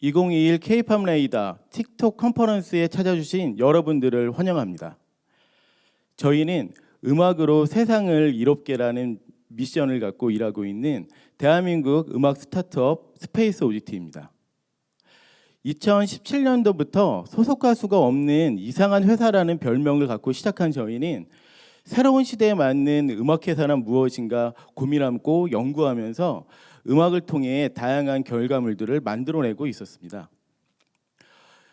2021 K-팝 레이더 틱톡 컨퍼런스에 찾아주신 여러분들을 환영합니다. 저희는 음악으로 세상을 이롭게라는 미션을 갖고 일하고 있는 대한민국 음악 스타트업 스페이스 오디티입니다. 2017년도부터 소속 가수가 없는 이상한 회사라는 별명을 갖고 시작한 저희는 새로운 시대에 맞는 음악 회사란 무엇인가 고민하고 연구하면서 음악을 통해 다양한 결과물들을 만들어내고 있었습니다.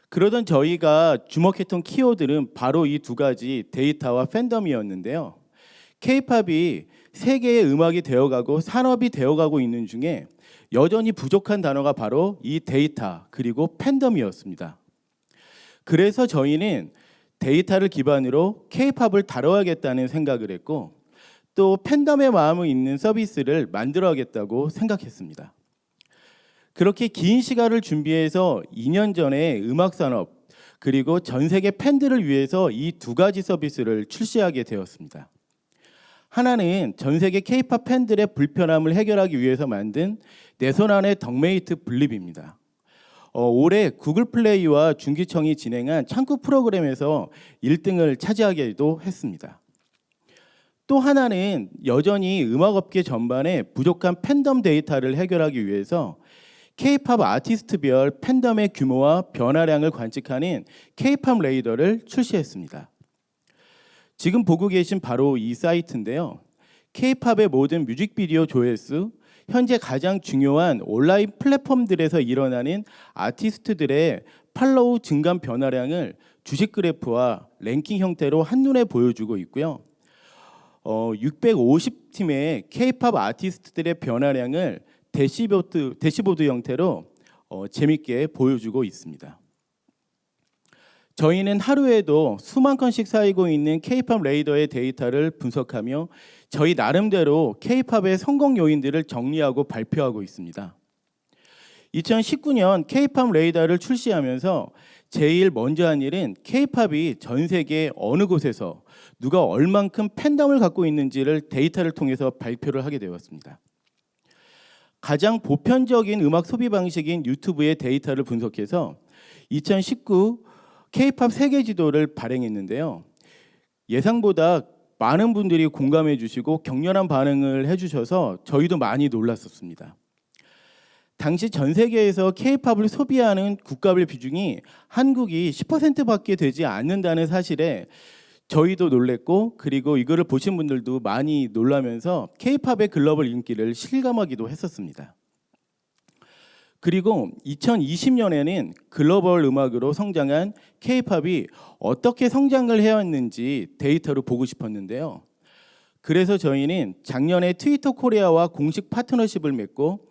그러던 저희가 주목했던 키워드는 바로 이 두 가지 데이터와 팬덤이었는데요. K-팝이 세계의 음악이 되어가고 산업이 되어가고 있는 중에 여전히 부족한 단어가 바로 이 데이터 그리고 팬덤이었습니다. 그래서 저희는 데이터를 기반으로 K-팝을 다뤄야겠다는 생각을 했고 또 팬덤의 마음을 있는 서비스를 만들어야겠다고 생각했습니다. 그렇게 긴 시간을 준비해서 2년 전에 음악 산업 그리고 전 세계 팬들을 위해서 이 두 가지 서비스를 출시하게 되었습니다. 하나는 전 세계 K-팝 팬들의 불편함을 해결하기 위해서 만든 내 손 안의 덕메이트 블립입니다. 어, 올해 구글 플레이와 중기청이 진행한 창구 프로그램에서 1등을 차지하기도 했습니다. 또 하나는 여전히 음악업계 전반에 부족한 팬덤 데이터를 해결하기 위해서 K-팝 아티스트별 팬덤의 규모와 변화량을 관측하는 K-팝 레이더를 출시했습니다. 지금 보고 계신 바로 이 사이트인데요. K-팝의 모든 뮤직비디오 조회수, 현재 가장 중요한 온라인 플랫폼들에서 일어나는 아티스트들의 팔로우 증감 변화량을 주식 그래프와 랭킹 형태로 한눈에 보여주고 있고요. 어, 650팀의 K-팝 아티스트들의 변화량을 대시보드, 대시보드 형태로 어, 재밌게 보여주고 있습니다. 저희는 하루에도 수만 건씩 쌓이고 있는 K-팝 레이더의 데이터를 분석하며 저희 나름대로 K-팝의 성공 요인들을 정리하고 발표하고 있습니다. 2019년 K-팝 레이더를 출시하면서 제일 먼저 한 일은 K-팝이 전 세계 어느 곳에서 누가 얼만큼 팬덤을 갖고 있는지를 데이터를 통해서 발표를 하게 되었습니다. 가장 보편적인 음악 소비 방식인 유튜브의 데이터를 분석해서 2019 K-팝 세계 지도를 발행했는데요. 예상보다 많은 분들이 공감해 주시고 격렬한 반응을 해 주셔서 저희도 많이 놀랐었습니다. 당시 전 세계에서 K-팝을 소비하는 국가별 비중이 한국이 10%밖에 되지 않는다는 사실에 저희도 놀랬고 그리고 이거를 보신 분들도 많이 놀라면서 K-팝의 글로벌 인기를 실감하기도 했었습니다. 그리고 2020년에는 글로벌 음악으로 성장한 K-팝이 어떻게 성장을 해왔는지 데이터로 보고 싶었는데요. 그래서 저희는 작년에 트위터 코리아와 공식 파트너십을 맺고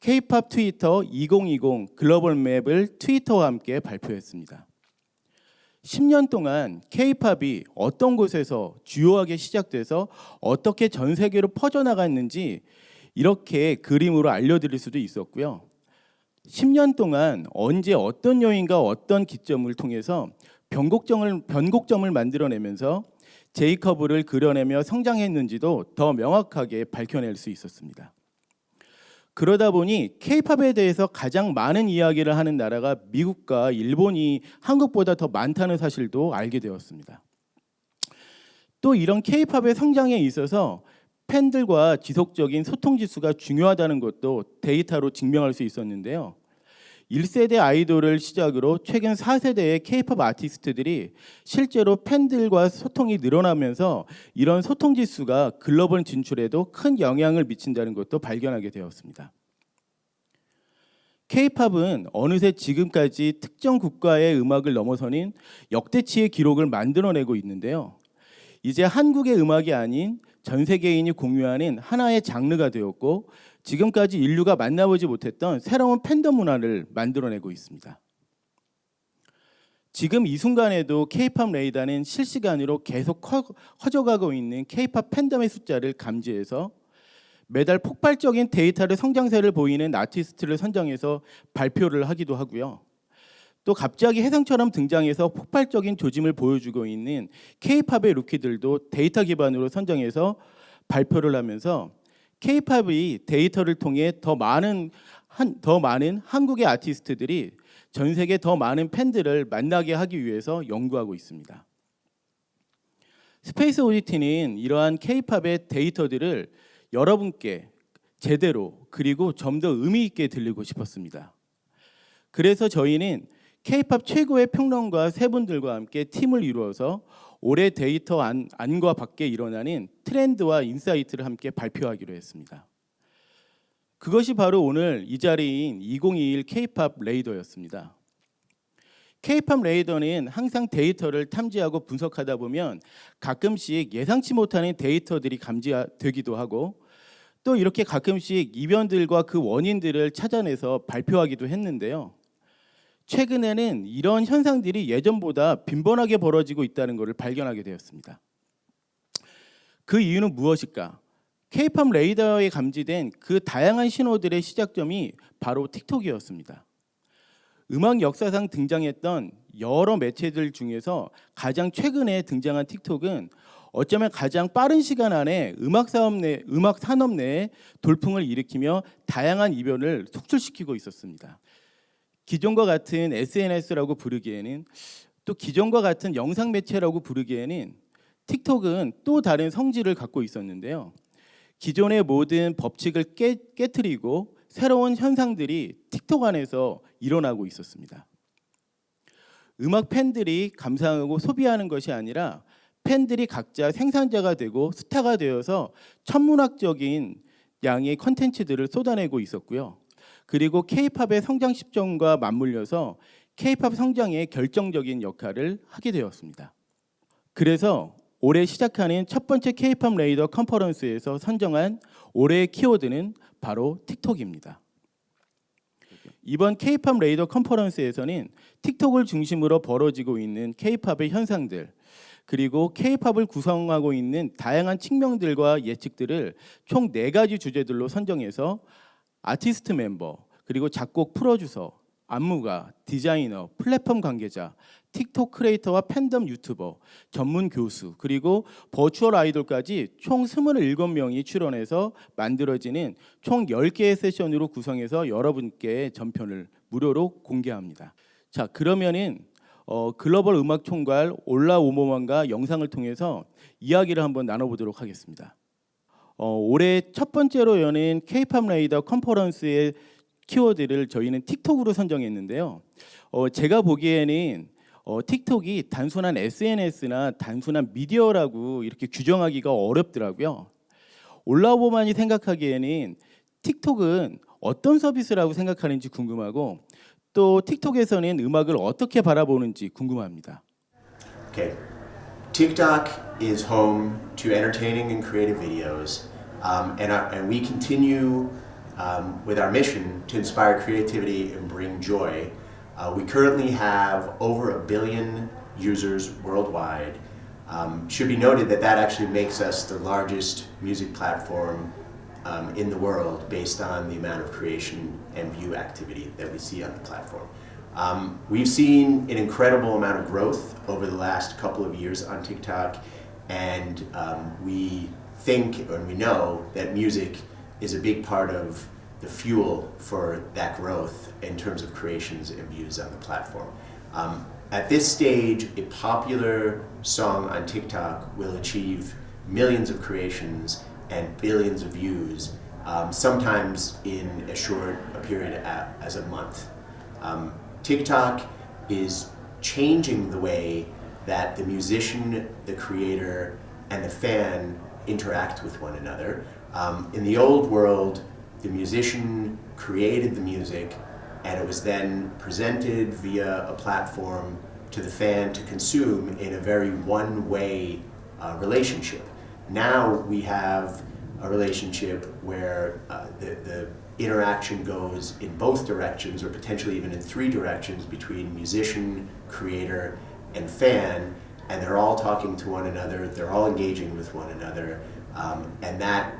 K-팝 트위터 2020 글로벌 맵을 트위터와 함께 발표했습니다. 10년 동안 K-팝이 어떤 곳에서 주요하게 시작돼서 어떻게 전 세계로 퍼져나갔는지 이렇게 그림으로 알려드릴 수도 있었고요. 10년 동안 언제 어떤 요인과 어떤 기점을 통해서 변곡점을 변곡점을 만들어내면서 제이커브를 그려내며 성장했는지도 더 명확하게 밝혀낼 수 있었습니다. 그러다 보니 케이팝에 대해서 가장 많은 이야기를 하는 나라가 미국과 일본이 한국보다 더 많다는 사실도 알게 되었습니다. 또 이런 케이팝의 성장에 있어서 팬들과 지속적인 소통 지수가 중요하다는 것도 데이터로 증명할 수 있었는데요. 1세대 아이돌을 시작으로 최근 4세대의 케이팝 아티스트들이 실제로 팬들과 소통이 늘어나면서 이런 소통 지수가 글로벌 진출에도 큰 영향을 미친다는 것도 발견하게 되었습니다. 케이팝은 어느새 지금까지 특정 국가의 음악을 넘어서는 역대치의 기록을 만들어내고 있는데요. 이제 한국의 음악이 아닌 전 세계인이 공유하는 하나의 장르가 되었고 지금까지 인류가 만나보지 못했던 새로운 팬덤 문화를 만들어내고 있습니다. 지금 이 순간에도 K-팝 레이더는 실시간으로 계속 커, 커져가고 있는 K-팝 팬덤의 숫자를 감지해서 매달 폭발적인 데이터를 성장세를 보이는 아티스트를 선정해서 발표를 하기도 하고요. 또 갑자기 혜성처럼 등장해서 폭발적인 조짐을 보여주고 있는 K-팝의 루키들도 데이터 기반으로 선정해서 발표를 하면서 K-팝이 데이터를 통해 더 많은 한, 더 많은 한국의 아티스트들이 전 세계 더 많은 팬들을 만나게 하기 위해서 연구하고 있습니다. 스페이스 오디티는 이러한 K-팝의 데이터들을 여러분께 제대로 그리고 좀 더 의미 있게 들리고 싶었습니다. 그래서 저희는 K-팝 최고의 평론가 세 분들과 함께 팀을 이루어서 올해 데이터 안, 안과 밖에 일어나는 트렌드와 인사이트를 함께 발표하기로 했습니다. 그것이 바로 오늘 이 자리인 2021 K-팝 레이더였습니다. K-팝 레이더는 항상 데이터를 탐지하고 분석하다 보면 가끔씩 예상치 못하는 데이터들이 감지되기도 하고 또 이렇게 가끔씩 이변들과 그 원인들을 찾아내서 발표하기도 했는데요. 최근에는 이런 현상들이 예전보다 빈번하게 벌어지고 있다는 것을 발견하게 되었습니다. 그 이유는 무엇일까? K-팝 레이더에 감지된 그 다양한 신호들의 시작점이 바로 틱톡이었습니다. 음악 역사상 등장했던 여러 매체들 중에서 가장 최근에 등장한 틱톡은 어쩌면 가장 빠른 시간 안에 음악 사업 내 음악 산업 내에 돌풍을 일으키며 다양한 이변을 속출시키고 있었습니다. 기존과 같은 SNS라고 부르기에는 또 기존과 같은 영상 매체라고 부르기에는 틱톡은 또 다른 성질을 갖고 있었는데요. 기존의 모든 법칙을 깨, 깨뜨리고 새로운 현상들이 틱톡 안에서 일어나고 있었습니다. 음악 팬들이 감상하고 소비하는 것이 아니라 팬들이 각자 생산자가 되고 스타가 되어서 천문학적인 양의 컨텐츠들을 쏟아내고 있었고요. 그리고 K-팝의 성장 시점과 맞물려서 K-팝 성장에 결정적인 역할을 하게 되었습니다. 그래서 올해 시작하는 첫 번째 K-팝 레이더 컨퍼런스에서 선정한 올해의 키워드는 바로 틱톡입니다. 이번 K-팝 레이더 컨퍼런스에서는 틱톡을 중심으로 벌어지고 있는 K-팝의 현상들 그리고 K-팝을 구성하고 있는 다양한 측면들과 예측들을 총 네 가지 주제들로 선정해서 아티스트 멤버 그리고 작곡 프로듀서 안무가 디자이너 플랫폼 관계자 틱톡 크리에이터와 팬덤 유튜버 전문 교수 그리고 버추얼 아이돌까지 총 27명이 출연해서 만들어지는 총 10개의 세션으로 구성해서 여러분께 전편을 무료로 공개합니다. 자 그러면은 어, 글로벌 음악 총괄 올라 오모만과 영상을 통해서 이야기를 한번 나눠보도록 하겠습니다. 어, 올해 첫 번째로 여는 K-팝 레이더 컨퍼런스의 키워드를 저희는 틱톡으로 선정했는데요. 어, 제가 보기에는 어, 틱톡이 단순한 SNS나 단순한 미디어라고 이렇게 규정하기가 어렵더라고요. 올라오보만이 생각하기에는 틱톡은 어떤 서비스라고 생각하는지 궁금하고 또 틱톡에서는 음악을 어떻게 바라보는지 궁금합니다. Okay. TikTok is home to entertaining and creative videos, um, and, our, and we continue um, with our mission to inspire creativity and bring joy. Uh, we currently have over a billion users worldwide. Um, should be noted that that actually makes us the largest music platform um, in the world based on the amount of creation and view activity that we see on the platform. Um, we've seen an incredible amount of growth over the last couple of years on TikTok, and um, we think and we know that music is a big part of the fuel for that growth in terms of creations and views on the platform. Um, at this stage, a popular song on TikTok will achieve millions of creations and billions of views, um, sometimes in as short a period as a month. Um, TikTok is changing the way that the musician, the creator, and the fan interact with one another. Um, in the old world, the musician created the music and it was then presented via a platform to the fan to consume in a very one way uh, relationship. Now we have a relationship where uh, the, the interaction goes in both directions or potentially even in three directions between musician, creator, and fan, and they're all talking to one another, they're all engaging with one another, um, and that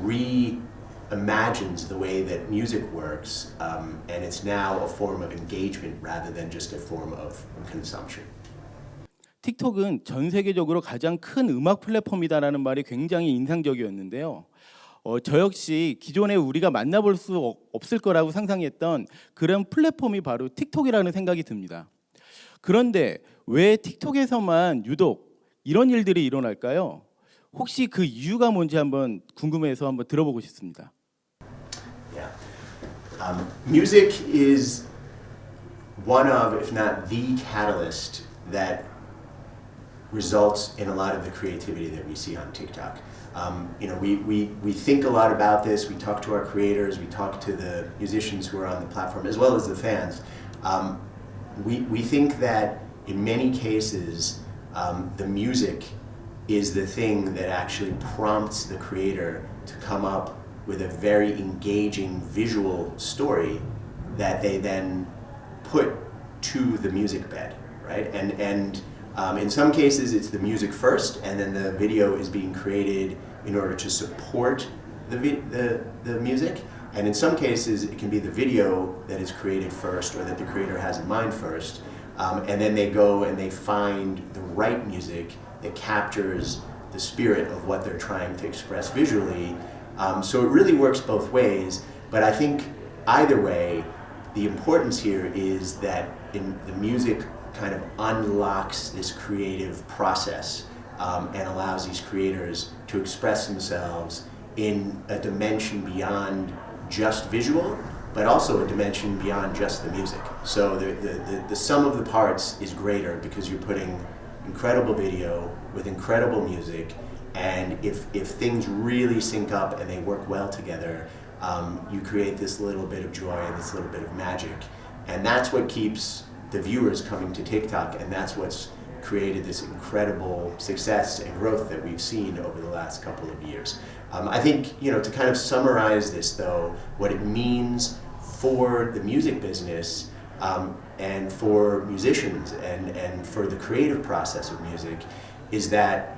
reimagines the way that music works, um, and it's now a form of engagement rather than just a form of consumption. 틱톡은 전 세계적으로 가장 큰 음악 플랫폼이다라는 말이 굉장히 인상적이었는데요. 어, 저 역시 기존에 우리가 만나볼 수 없- 없을 거라고 상상했던 그런 플랫폼이 바로 틱톡이라는 생각이 듭니다. 그런데 왜 틱톡에서만 유독 이런 일들이 일어날까요? 혹시 그 이유가 뭔지 한번 궁금해서 한번 들어보고 싶습니다. Yeah. Um, music is one of, if not the catalyst that results in a lot of the creativity that we see on TikTok. Um, you know, we, we, we think a lot about this. We talk to our creators. We talk to the musicians who are on the platform, as well as the fans. Um, we, we think that in many cases, um, the music is the thing that actually prompts the creator to come up with a very engaging visual story that they then put to the music bed, right? And and um, in some cases, it's the music first, and then the video is being created in order to support the vi- the the music. And in some cases, it can be the video that is created first, or that the creator has in mind first, um, and then they go and they find the right music that captures the spirit of what they're trying to express visually. Um, so it really works both ways. But I think either way, the importance here is that in the music kind of unlocks this creative process um, and allows these creators to express themselves in a dimension beyond just visual, but also a dimension beyond just the music. So the, the, the, the sum of the parts is greater because you're putting incredible video with incredible music, and if, if things really sync up and they work well together, um, you create this little bit of joy and this little bit of magic. And that's what keeps the viewers coming to TikTok, and that's what's created this incredible success and growth that we've seen over the last couple of years. Um, I think, you know, to kind of summarize this though, what it means for the music business um, and for musicians and, and for the creative process of music is that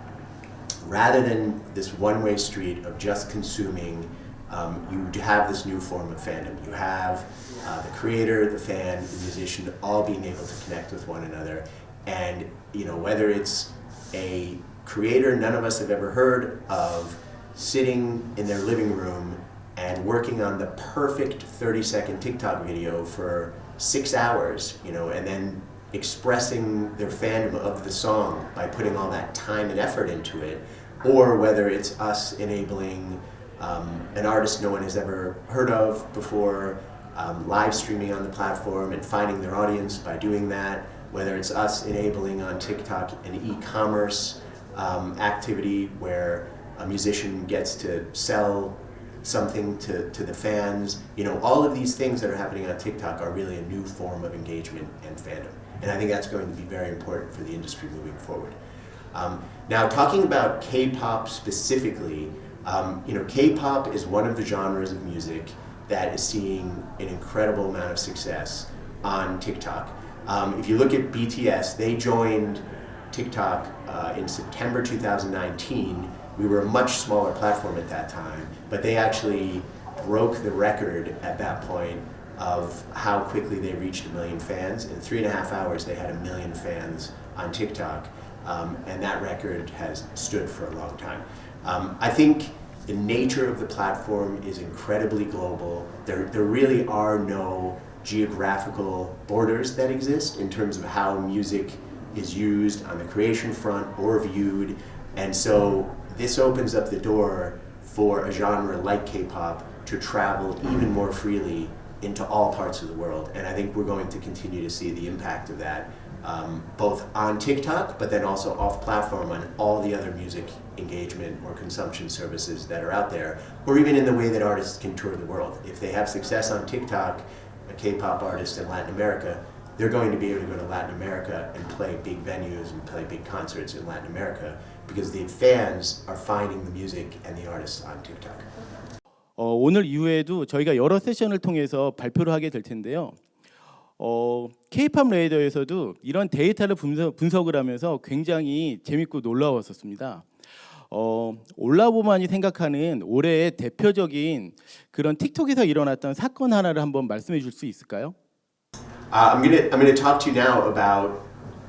rather than this one-way street of just consuming, um, you have this new form of fandom. You have uh, the creator, the fan, the musician, all being able to connect with one another. And you know whether it's a creator none of us have ever heard of sitting in their living room and working on the perfect 30-second TikTok video for six hours, you know, and then expressing their fandom of the song by putting all that time and effort into it, or whether it's us enabling um, an artist no one has ever heard of before, um, live streaming on the platform and finding their audience by doing that, whether it's us enabling on TikTok an e-commerce um, activity where a musician gets to sell something to, to the fans. You know, all of these things that are happening on TikTok are really a new form of engagement and fandom. And I think that's going to be very important for the industry moving forward. Um, now, talking about K-pop specifically, um, you know, K-pop is one of the genres of music that is seeing an incredible amount of success on TikTok. Um, if you look at BTS, they joined TikTok uh, in September 2019. We were a much smaller platform at that time, but they actually broke the record at that point of how quickly they reached a million fans. In three and a half hours, they had a million fans on TikTok, um, and that record has stood for a long time. Um, I think the nature of the platform is incredibly global. There, there really are no geographical borders that exist in terms of how music is used on the creation front or viewed. And so this opens up the door for a genre like K-pop to travel even more freely into all parts of the world. And I think we're going to continue to see the impact of that um, both on TikTok, but then also off platform on all the other music engagement or consumption services that are out there, or even in the way that artists can tour the world. If they have success on TikTok, a K-pop artist in Latin America, they're going to be able to go to Latin America and play big venues and play big concerts in Latin America because the fans are finding the music and the artists on TikTok. 어, 오늘 이후에도 저희가 여러 세션을 통해서 발표를 하게 될 텐데요. 어, K-팝 레이더에서도 이런 데이터를 분석, 분석 을 하면서 굉장히 재밌고 놀라웠었습니다. 어, 올라보만이 생각하는 올해의 대표적인 그런 틱톡에서 일어났던 사건 하나를 한번 말씀해 줄 수 있을까요? Uh, I'm gonna I'm gonna talk to you now about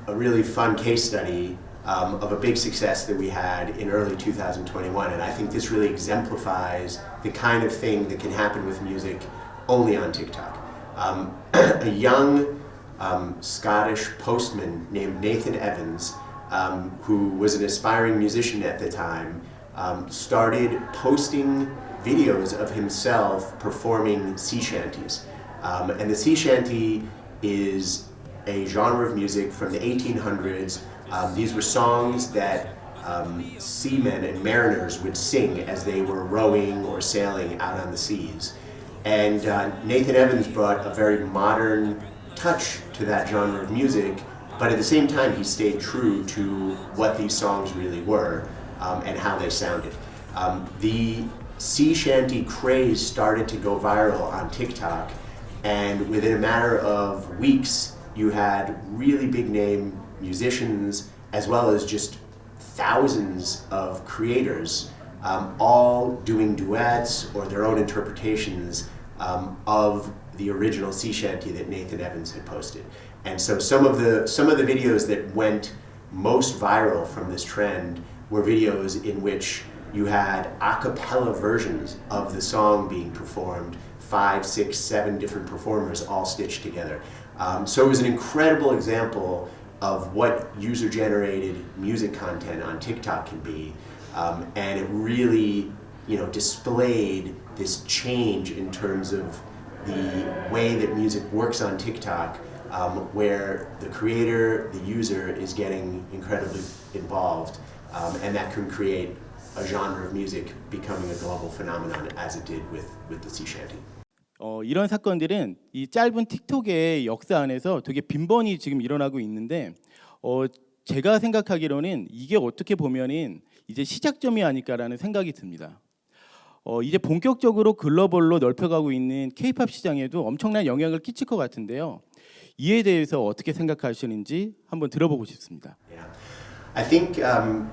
a really fun case study um, of a big success that we had in early 2021. And I think this really exemplifies the kind of thing that can happen with music only on TikTok. Um, a young um, Scottish postman named Nathan Evans, um, who was an aspiring musician at the time, um, started posting videos of himself performing sea shanties. Um, and the sea shanty is a genre of music from the 1800s. Um, these were songs that um, seamen and mariners would sing as they were rowing or sailing out on the seas. And uh, Nathan Evans brought a very modern touch to that genre of music, but at the same time, he stayed true to what these songs really were um, and how they sounded. Um, the sea shanty craze started to go viral on TikTok, and within a matter of weeks, you had really big name musicians as well as just thousands of creators um, all doing duets or their own interpretations um, of the original sea shanty that Nathan Evans had posted. And so some of the some of the videos that went most viral from this trend were videos in which you had a cappella versions of the song being performed, five, six, seven different performers all stitched together. Um, so it was an incredible example of what user generated music content on TikTok can be. Um, and it really, you know, displayed this change in terms of the way that music works on TikTok, um, where the creator, the user, is getting incredibly involved, um, and that can create a genre of music becoming a global phenomenon as it did with, with the sea shanty. 어, 이런 사건들은 이 짧은 틱톡의 역사 안에서 되게 빈번히 지금 일어나고 있는데 어, 제가 생각하기로는 이게 어떻게 보면은 이제 시작점이 아닐까라는 생각이 듭니다. 어, 이제 본격적으로 글로벌로 넓혀가고 있는 케이팝 시장에도 엄청난 영향을 끼칠 것 같은데요. 이에 대해서 어떻게 생각하시는지 한번 들어보고 싶습니다. Yeah, I think um,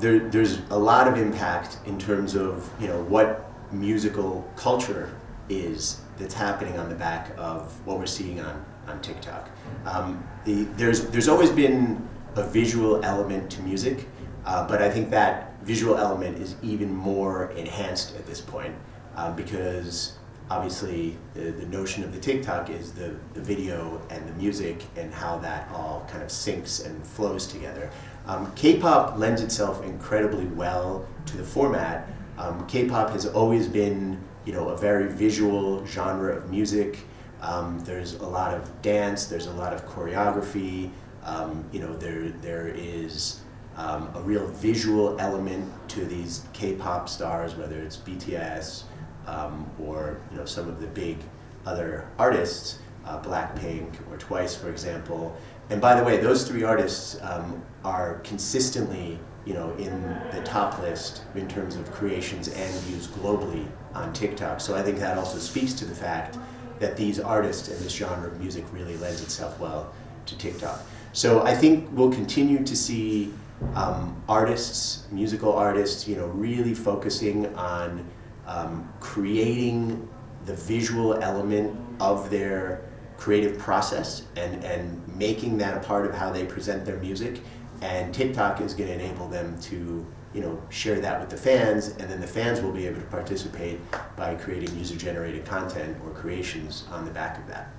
there, there's a lot of impact in terms of you know what musical culture is that's happening on the back of what we're seeing on on TikTok. Um, the, there's there's always been a visual element to music, uh, but I think that visual element is even more enhanced at this point um, because obviously the, the notion of the TikTok is the, the video and the music and how that all kind of syncs and flows together. Um, K-pop lends itself incredibly well to the format. Um, K-pop has always been, you know, a very visual genre of music. Um, there's a lot of dance. There's a lot of choreography. Um, you know, there there is um, a real visual element to these K-pop stars, whether it's BTS um, or you know some of the big other artists, uh, Blackpink or Twice, for example. And by the way, those three artists um, are consistently you know in the top list in terms of creations and views globally on TikTok. So I think that also speaks to the fact that these artists and this genre of music really lends itself well to TikTok. So I think we'll continue to see um, artists, musical artists, you know, really focusing on um, creating the visual element of their creative process and, and making that a part of how they present their music. And TikTok is going to enable them to, you know, share that with the fans, and then the fans will be able to participate by creating user-generated content or creations on the back of that.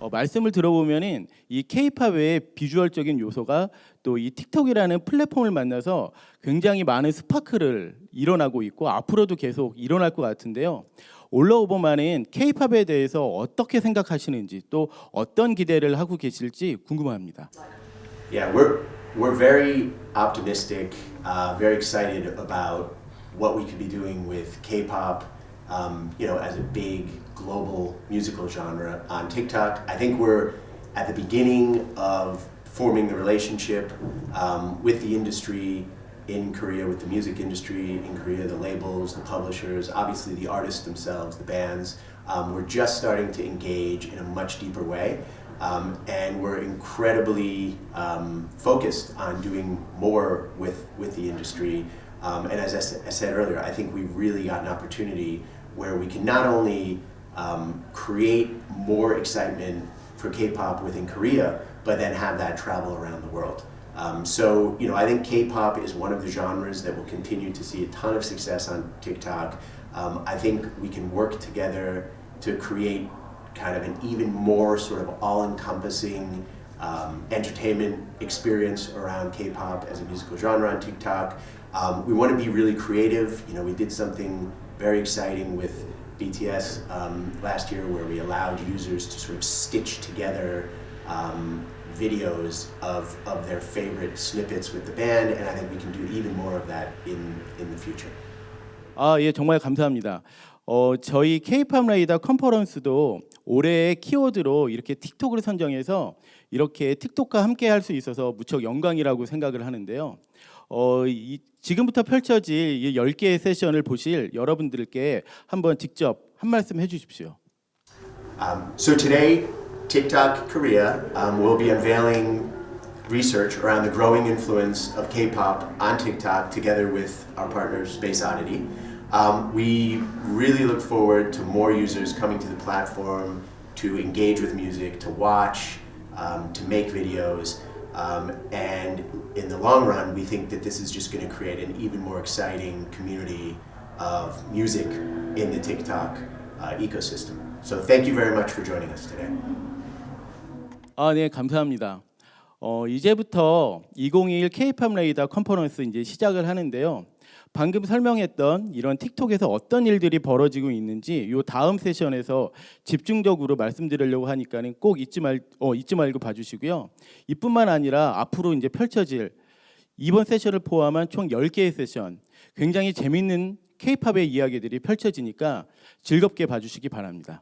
어, 말씀을 들어보면은 이 케이팝의 비주얼적인 요소가 또 이 틱톡이라는 플랫폼을 만나서 굉장히 많은 스파크를 일어나고 있고 앞으로도 계속 일어날 것 같은데요. 올라오버만은 케이팝에 대해서 어떻게 생각하시는지 또 어떤 기대를 하고 계실지 궁금합니다. Yeah, we're we're very optimistic, uh, very excited about what we could be doing with K-pop. Um, you know, as a big global musical genre on TikTok. I think we're at the beginning of forming the relationship um, with the industry in Korea, with the music industry in Korea, the labels, the publishers, obviously the artists themselves, the bands. Um, we're just starting to engage in a much deeper way. Um, and we're incredibly um, focused on doing more with, with the industry. Um, and as I, said earlier, I think we've really got an opportunity where we can not only um, create more excitement for K-pop within Korea, but then have that travel around the world. Um, so, you know, I think K-pop is one of the genres that will continue to see a ton of success on TikTok. Um, I think we can work together to create kind of an even more sort of all-encompassing um, entertainment experience around K-pop as a musical genre on TikTok. Um, we want to be really creative. You know, we did something very exciting with BTS um, last year where we allowed users to sort of stitch together um, videos of, of their favorite snippets with the band, and I think we can do even more of that in, in the future. 아, 예, 정말 감사합니다. 어, 저희 K-팝 라이더 컨퍼런스도 올해의 키워드로 이렇게 틱톡을 선정해서 이렇게 틱톡과 함께 할 수 있어서 무척 영광이라고 생각을 하는데요. 어, 이, 지금부터 펼쳐질 이 10개의 세션을 보실 여러분들께 한번 직접 한 말씀 해 주십시오. Um, so today, TikTok Korea um, will be unveiling research around the growing influence of K-pop on TikTok, together with our partner Space Oddity. Um, we really look forward to more users coming to the platform to engage with music, to watch, um, to make videos. Um, and in the long run, we think that this is just going to create an even more exciting community of music in the TikTok uh, ecosystem. So thank you very much for joining us today. 아, 네, 감사합니다. 어, 이제부터 2021 K-팝 레이더 컨퍼런스 이제 시작을 하는데요. 방금 설명했던 이런 틱톡에서 어떤 일들이 벌어지고 있는지 요 다음 세션에서 집중적으로 말씀드리려고 하니까는 꼭 잊지 말 어, 잊지 말고 봐주시고요. 이뿐만 아니라 앞으로 이제 펼쳐질 이번 세션을 포함한 총 10개의 세션 굉장히 재밌는 K-팝의 이야기들이 펼쳐지니까 즐겁게 봐주시기 바랍니다.